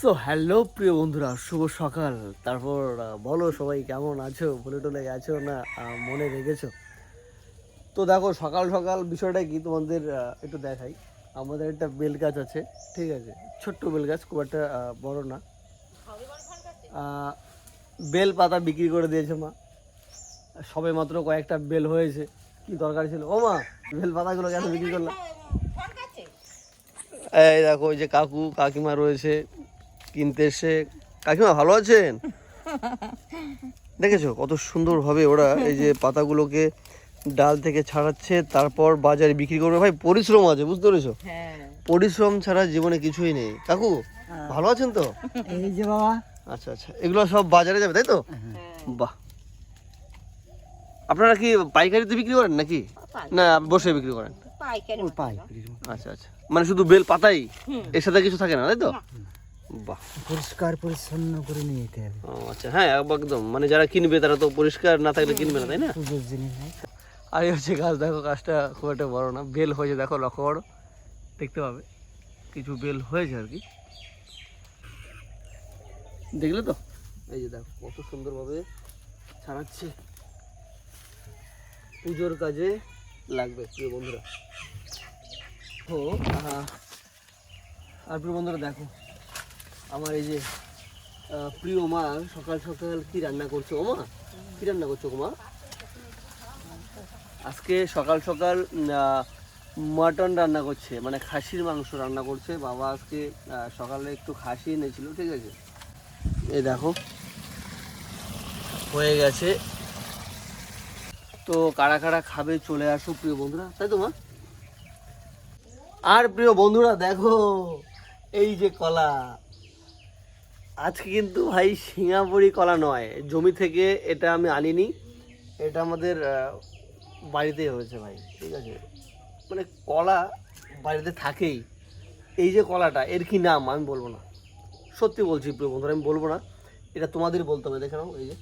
So hello প্রিয় বন্ধুরা শুভ সকাল। তারপর বলো সবাই কেমন আছো? বলে টলে গেছো না মনে রেখেছো? তো দেখো সকাল সকাল বিষয়টা কি তোমাদের একটু দেখাই। আমাদের একটা বেল গাছ আছে ঠিক আছে? ছোট্ট বেল গাছ খুব একটা বড় না। বেল পাতা বিক্রি করে দিয়েছে মা। সবে মাত্র কয়েকটা বেল হয়েছে। কি দরকার ছিল? ও মা বেল পাতাগুলো কেন বিক্রি করলাম? এই দেখো ওই যে কাকু কাকিমা রয়েছে। কিনতে এসে কাকিমা ভালো আছেন? দেখেছ কত সুন্দরভাবে ওরা এই যে পাতাগুলোকে ডাল থেকে ছাড়াচ্ছে তারপর বাজারে বিক্রি করবে। ভাই পরিশ্রম আছে বুঝতে পেরেছ? হ্যাঁ। পরিশ্রম ছাড়া জীবনে কিছুই নেই। কাকু ভালো আছেন তো? এই যে বাবা। আচ্ছা আচ্ছা। এগুলো সব বাজারে যাবে তাই তো? বাহ। আপনারা কি পাইকারিতে বিক্রি করেন নাকি? না বসে বিক্রি করেন? পাই আচ্ছা আচ্ছা। মানে শুধু বেল পাতাই? এর সাথে কিছু থাকে না তাই তো? বাহ। পরিষ্কার পরিচ্ছন্ন করে নিয়ে যেতে হবে। আচ্ছা হ্যাঁ একদম। মানে যারা কিনবে তারা তো পরিষ্কার না থাকলে কিনবে না তাই না? পুজোর জিনিস আর এই হচ্ছে গাছ দেখো গাছটা খুব একটা বড় না। বেল হয়েছে দেখো লক্ষ্য করো দেখতে পাবে? কিছু বেল হয়েছে আর কি। দেখলে তো? এই যে দেখো কত সুন্দরভাবে ছাড়াচ্ছে। পুজোর কাজে লাগবে প্রিয় বন্ধুরা। তো আর প্রিয় বন্ধুরা দেখো আমার এই যে প্রিয় মা, সকাল সকাল কি রান্না করছ ও মা? কি রান্না করছ মা? আজকে সকাল সকাল মাটন রান্না করছে মানে খাসির মাংস রান্না করছে। বাবা আজকে সকালে একটু খাসি এনেছিল, ঠিক আছে? এই দেখো, হয়ে গেছে। তো কারা কারা খাবে চলে আসো প্রিয় বন্ধুরা, তাই তো মা? আর প্রিয় বন্ধুরা, দেখো, এই যে কলা। আজকে কিন্তু ভাই সিঙ্গাপুরি কলা নয়। জমি থেকে এটা আমি আনিনি। এটা আমাদের বাড়িতেই হয়েছে ভাই, ঠিক আছে? মানে কলা বাড়িতে থাকেই। এই যে কলাটা, এর কি নাম? আমি বলব না। সত্যি বলছি প্রিয় বন্ধুরা, আমি বলব না। এটা তোমাদের বলতে হবে, দেখে নাও, এই যে।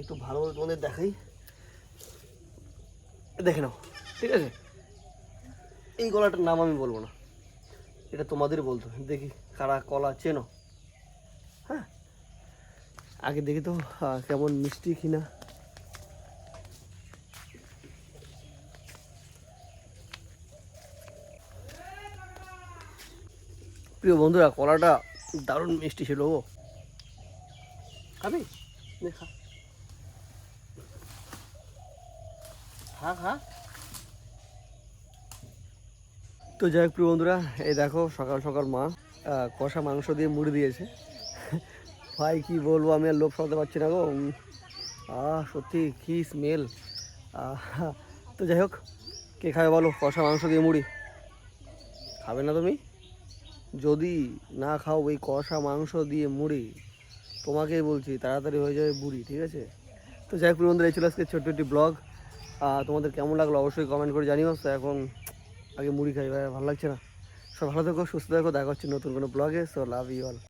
একটু ভালো তোমাদের দেখাই। দেখে নাও, ঠিক আছে? এই কলাটার নাম আমি বলব না। এটা তোমাদের বলতে দেখি কারা কলা চেনো। আগে দেখি তো কেমন মিষ্টি কিনা। প্রিয় বন্ধুরা, কলাটা দারুণ মিষ্টি ছিল ও খাবি? খা। তো যাই হোক প্রিয় বন্ধুরা, এই দেখো সকাল সকাল মা কষা মাংস দিয়ে মুড়ি দিয়েছে। ভাই, কি বলব, আমি আর লোভ সামলাতে পারছি না গো। আহ, সত্যি কি স্মেল তো যাই হোক, কে খাবে বলো? কষা মাংস দিয়ে মুড়ি। খাবে না তুমি? যদি না খাও ওই কষা মাংস দিয়ে মুড়ি, তোমাকেই বলছি, তাড়াতাড়ি হয়ে যাবে বুড়ি, ঠিক আছে? তো যাই হোক বন্ধুরা, এই ছিল আজকে ছোট্ট একটি ব্লগ তোমাদের কেমন লাগল অবশ্যই কমেন্ট করে জানিও। তো এখন আগে মুড়ি খাই, ভাই, ভালো লাগছে না? সব ভালো থেকো, সুস্থ থেকো, দেখা হচ্ছে নতুন কোনো ব্লগে সো লাভ ইউ অল